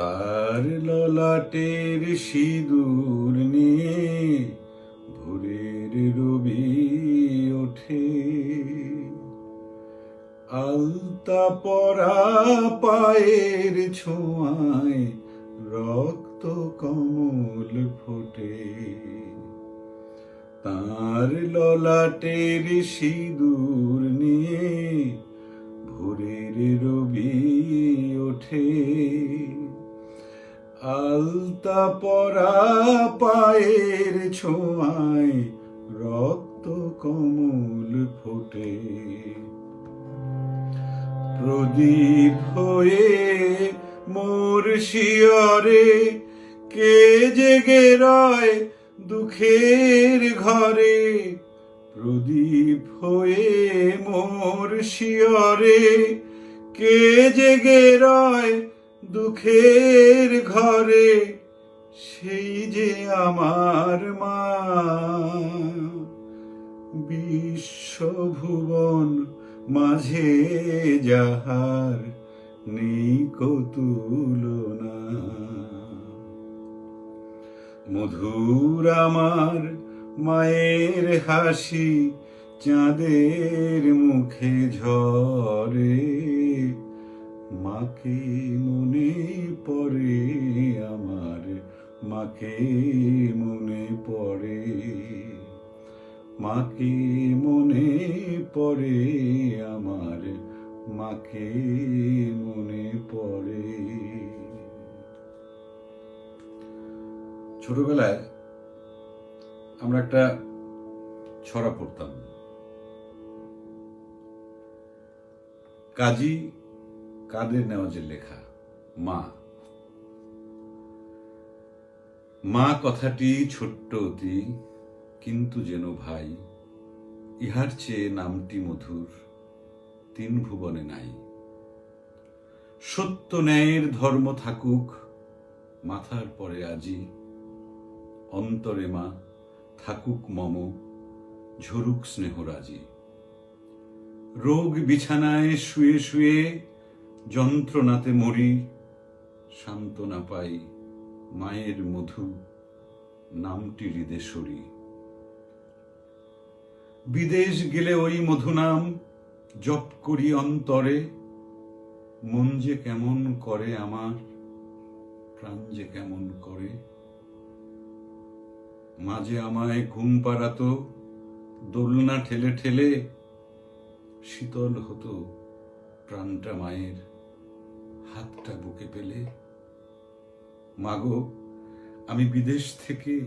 তার ললাটের সিঁদুর নিয়ে ভোরের রবি ওঠে। আলতা পরা পায়ের ছোঁয়ায় রক্ত কমল ফোটে। তার ললাটের সিঁদুর নিয়ে ভোরের রবি ওঠে। আলতা পরা পায়ের ছোঁয়ায় রক্ত কমল ফোটে। প্রদীপ হয়ে মোর শিয়রে কে জেগে রয় দুঃখের ঘরে? প্রদীপ হয়ে মোর শিয়রে কে জেগে রয় দুঃখের ঘরে সেই যে আমার মা। বিশ্বভুবন মাঝে যাহার নেই কতুলনা। মধুর আমার মায়ের হাসি চাঁদের মুখে ঝরে। মাকে মনে পড়ে আমার, মাকে মনে পড়ে, মাকে মনে পড়ে আমার, মাকে মনে পড়ে। ছোটবেলায় আমরা একটা ছড়া পড়তাম। কাজী কাদের নেওয়াজের লেখা? মা। মা কথাটি ছোট্ট অতি, কিন্তু যেন ভাই, ইহার চেয়ে নামটি মধুর, তিন ভুবনে নাই। সত্য ন্যায়ের ধর্ম থাকুক, মাথার পরে আজি, অন্তরে মা, থাকুক মম, ঝরুক স্নেহরাজি রোগ বিছানায় শুয়ে শুয়ে যন্ত্রণাতে মরি, সান্ত্বনা পাই, মায়ের মধু নামটি হৃদে সরি। বিদেশ গেলে ওই মধু নাম, জপ করি অন্তরে, মন যে কেমন করে আমার, প্রাণ যে কেমন করে। মাঝে আমায় ঘুম পাড়াতো, দোলনা ঠেলে ঠেলে শীতল হতো প্রাণটা মায়ের হাতটা বুকে পেলে, মাগো, আমি বিদেশ থেকে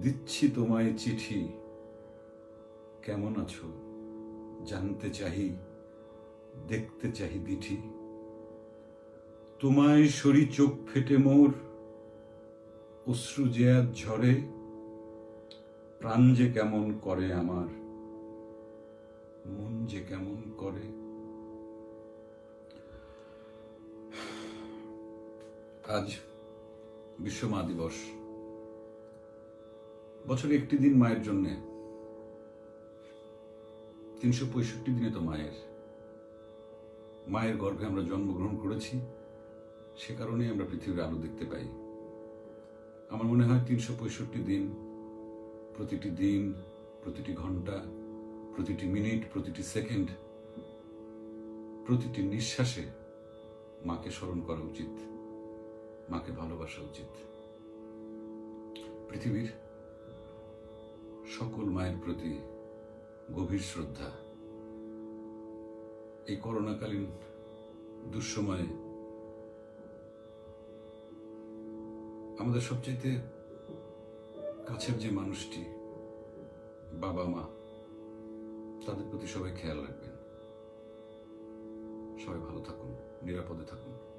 দিচ্ছি তোমায় চিঠি। কেমন আছো? জানতে চাহি, দেখতে চাহি দিঠি। তোমায় সরি চোখ ফেটে মোর, অশ্রু যে ঝরে, প্রাণ যে কেমন করে আমার, মন যে কেমন করে আজ বিশ্ব মা দিবস। বছরে একটি দিন মায়ের জন্য। তিনশো পঁয়ষট্টি দিনে তো মায়ের। মায়ের গর্ভে আমরা জন্মগ্রহণ করেছি। সে কারণেই আমরা পৃথিবীর আলো দেখতে পাই। আমার মনে হয় তিনশো পঁয়ষট্টি দিন, প্রতিটি দিন, প্রতিটি ঘণ্টা, প্রতিটি মিনিট, প্রতিটি সেকেন্ড, প্রতিটি নিঃশ্বাসে মাকে স্মরণ করা উচিত। মাকে ভালোবাসা উচিত। পৃথিবীর সকল মায়ের প্রতি গভীর শ্রদ্ধা। এই করোনাকালীন দুঃসময়ে আমাদের সবচাইতে কাছের যে মানুষটি, বাবা, মা, তাদের প্রতি সবাই খেয়াল রাখবেন। সবাই ভালো থাকুন, নিরাপদে থাকুন।